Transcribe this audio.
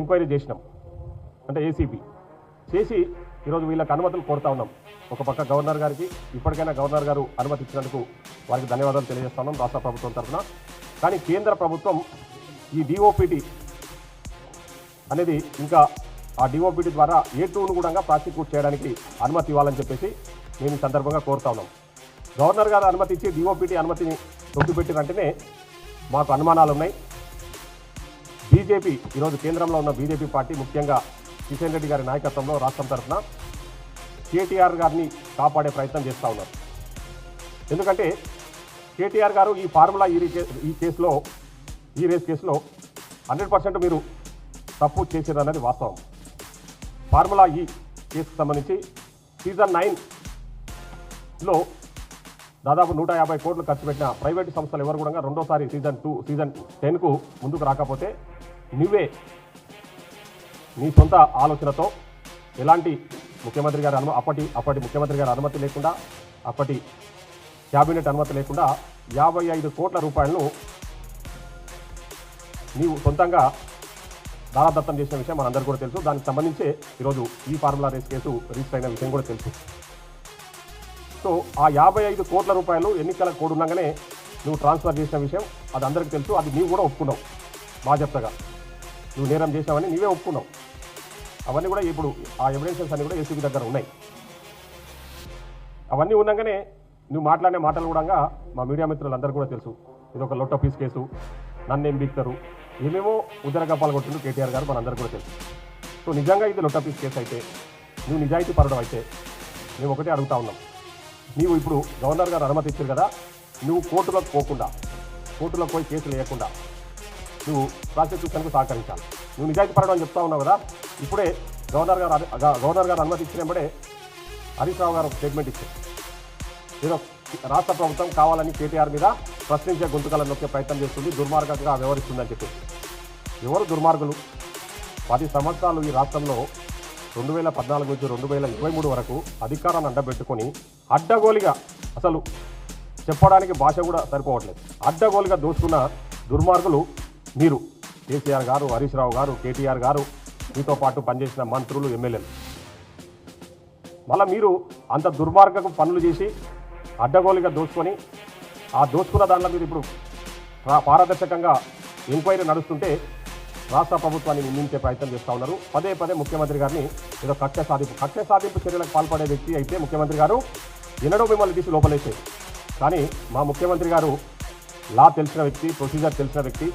Enquiry చేసినాం. అంటే ACB చేసి ఈరోజు వీళ్ళకి అనుమతులు కోరుతా ఉన్నాం. ఒక పక్క గవర్నర్ గారికి ఇప్పటికైనా గవర్నర్ గారు అనుమతి ఇచ్చినందుకు వారికి ధన్యవాదాలు తెలియజేస్తున్నాం రాష్ట్ర ప్రభుత్వం తరఫున. కానీ కేంద్ర ప్రభుత్వం ఈ డిఓపిటి అనేది ఇంకా ఆ డిఓపిటి ద్వారా ఏ టూను కూడా ప్రాసిక్యూట్ చేయడానికి అనుమతి ఇవ్వాలని చెప్పేసి మేము ఈ సందర్భంగా కోరుతా ఉన్నాం. గవర్నర్ గారు అనుమతి ఇచ్చి డిఓపిటి అనుమతిని తొక్కిపెట్టినంటేనే మాకు అనుమానాలు ఉన్నాయి బీజేపీ ఈరోజు కేంద్రంలో ఉన్న బీజేపీ పార్టీ ముఖ్యంగా కిషన్ రెడ్డి గారి నాయకత్వంలో రాష్ట్రం తరఫున కేటీఆర్ గారిని కాపాడే ప్రయత్నం చేస్తూ ఉన్నారు. ఎందుకంటే కేటీఆర్ గారు ఈ ఫార్ములా ఈ ఈ కేసులో ఈ రేస్ కేసులో హండ్రెడ్ పర్సెంట్ మీరు తప్పు చేసేదన్నది వాస్తవం. ఫార్ములా ఈ కేసుకు సంబంధించి సీజన్ నైన్లో దాదాపు నూట యాభై కోట్లు ఖర్చు పెట్టిన ప్రైవేటు సంస్థలు ఎవరు కూడా రెండోసారి సీజన్ టూ సీజన్ టెన్కు ముందుకు రాకపోతే నువ్వే నీ సొంత ఆలోచనతో ఎలాంటి ముఖ్యమంత్రి గారి అనుమతి అప్పటి అప్పటి ముఖ్యమంత్రి గారి అనుమతి లేకుండా అప్పటి క్యాబినెట్ అనుమతి లేకుండా యాభై ఐదు కోట్ల రూపాయలను నీవు సొంతంగా దారాదత్తం చేసిన విషయం మనందరికీ కూడా తెలుసు. దానికి సంబంధించే ఈరోజు ఈ ఫార్ములా రేస్ కేసు రిజిస్టర్ అయిన విషయం కూడా తెలుసు. సో ఆ యాభై ఐదు కోట్ల రూపాయలు ఎన్నికల కోడ్ ఉండగానే నువ్వు ట్రాన్స్ఫర్ చేసిన విషయం అది అందరికీ తెలుసు అది నీవు కూడా ఒప్పుకున్నావు బాధ్యతగా నువ్వు నేరం చేసావని నీవే ఒప్పుకున్నావు. అవన్నీ కూడా ఇప్పుడు ఆ ఎవిడెన్సెస్ అన్నీ కూడా ఏసీబీ దగ్గర ఉన్నాయి. అవన్నీ ఉండగానే నువ్వు మాట్లాడే మాటలు కూడా మా మీడియా మిత్రులందరూ కూడా తెలుసు. ఇది ఒక లొట్ట పీస్ కేసు నన్ను ఏం బీక్తారు? ఏమేమో ఉదరగపాలు కొట్టిండు కేటీఆర్ గారు మనందరూ కూడా తెలుసు. సో నిజంగా ఇది లొట్ట పీస్ కేసు అయితే నువ్వు నిజాయితీ పరడం అయితే మేము ఒకటే అడుగుతా ఉన్నాం. నీవు ఇప్పుడు గవర్నర్ గారు అనుమతి ఇచ్చారు కదా నువ్వు కోర్టులోకి పోకుండా కోర్టులోకి పోయి కేసులు వేయకుండా నువ్వు ప్రాసిక్యూషన్కు సహకరించాలి. నువ్వు నిజాయితీ పరడం అని చెప్తా ఉన్నావు కదా ఇప్పుడే గవర్నర్ గారు గవర్నర్ గారు అనుమతి ఇచ్చినప్పుడే హరీష్ రావు గారు ఒక స్టేట్మెంట్ ఇచ్చారు. ఏదో రాష్ట్ర ప్రభుత్వం కావాలని కేటీఆర్ మీద ప్రశ్నించే గొంతుకలను నొక్కే ప్రయత్నం చేస్తుంది దుర్మార్గంగా వ్యవహరిస్తుందని చెప్పి. ఎవరు దుర్మార్గులు? పది సంవత్సరాలు ఈ రాష్ట్రంలో రెండు వేల పద్నాలుగు నుంచి రెండు వేల ఇరవై మూడు వరకు అధికారాన్ని అడ్డబెట్టుకొని అడ్డగోలిగా అసలు చెప్పడానికి భాష కూడా సరిపోవట్లేదు. అడ్డగోలుగా దోచుకున్న దుర్మార్గులు మీరు. కేసీఆర్ గారు హరీష్ రావు గారు కేటీఆర్ గారు మీతో పాటు పనిచేసిన మంత్రులు ఎమ్మెల్యేలు. మళ్ళీ మీరు అంత దుర్మార్గకు పనులు చేసి అడ్డగోలుగా దోచుకొని ఆ దోచుకున్న దాంట్లో మీరు ఇప్పుడు పారదర్శకంగా ఎంక్వైరీ నడుస్తుంటే రాష్ట్ర ప్రభుత్వాన్ని నిందించే ప్రయత్నం చేస్తూ ఉన్నారు. పదే పదే ముఖ్యమంత్రి గారిని ఏదో కక్ష సాధింపు కక్ష సాధింపు చర్యలకు పాల్పడే వ్యక్తి అయితే ముఖ్యమంత్రి గారు ఎన్నడో మిమ్మల్ని తీసి లోపలేసేది కానీ మా ముఖ్యమంత్రి గారు లా తెలిసిన వ్యక్తి ప్రొసీజర్ తెలిసిన వ్యక్తి